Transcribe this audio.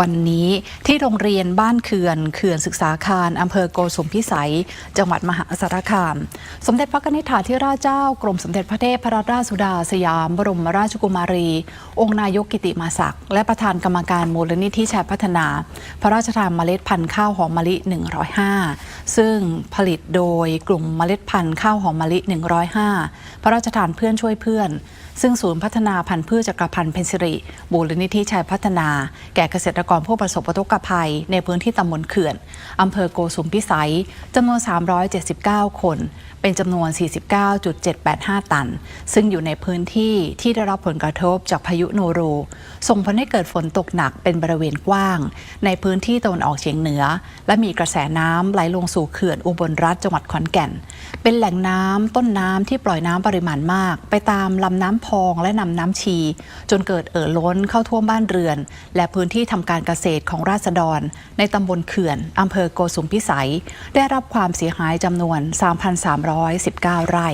วันนี้ที่โรงเรียนบ้านเขื่อนเขื่อนศึกษาคารอำเภอโกสุมพิสัย จังหวัดมหาสารคาม สมเด็จพระนิธิถาธิราชเจ้ากรมสมเด็จพระเทพรัตนราชสุดาสยาม บรมราชกุมารี องค์นายกกิติมาศักดิ์และประธานกรรมการมูลนิธิชัยพัฒนา พระราชทานเมล็ดพันธุ์ข้าวหอมมะลิ 105 ซึ่งผลิตโดยกลุ่มเมล็ดพันธุ์ข้าวหอมมะลิ 105 พระราชทานเพื่อนช่วยเพื่อน ซึ่งศูนย์พัฒนาพันธุ์พืชจักรพันธ์เพนซิริบูรณิธิชัยพัฒนา แก่เกษตรตรกรผู้ประสบอุทกภัย ในพื้นที่ตำบลเขื่อนอำเภอโกสุมพิสัยจำนวน 379 คน เป็นจำนวน 49.785 ตัน ซึ่งอยู่ในพื้นที่ที่ได้รับผลกระทบจากพายุโนรู ส่งผลให้เกิดฝนตกหนักเป็นบริเวณกว้าง ในพื้นที่ตะวันออกเฉียงเหนือ และมีกระแสน้ำไหลลงสู่เขื่อนอุบลรัฐจังหวัดขอนแก่น เป็นแหล่งน้ำต้นน้ำที่ปล่อยน้ำปริมาณมาก ไปตามลำน้ำพองและนำน้ำชี จนเกิดเอ่อล้นเข้าท่วมบ้านเรือน และพื้นที่ทำการเกษตรของราษฎร ในตำบลเขื่อนอำเภอโกสุมพิสัย ได้รับความเสียหายจำนวน 3,319 ไร่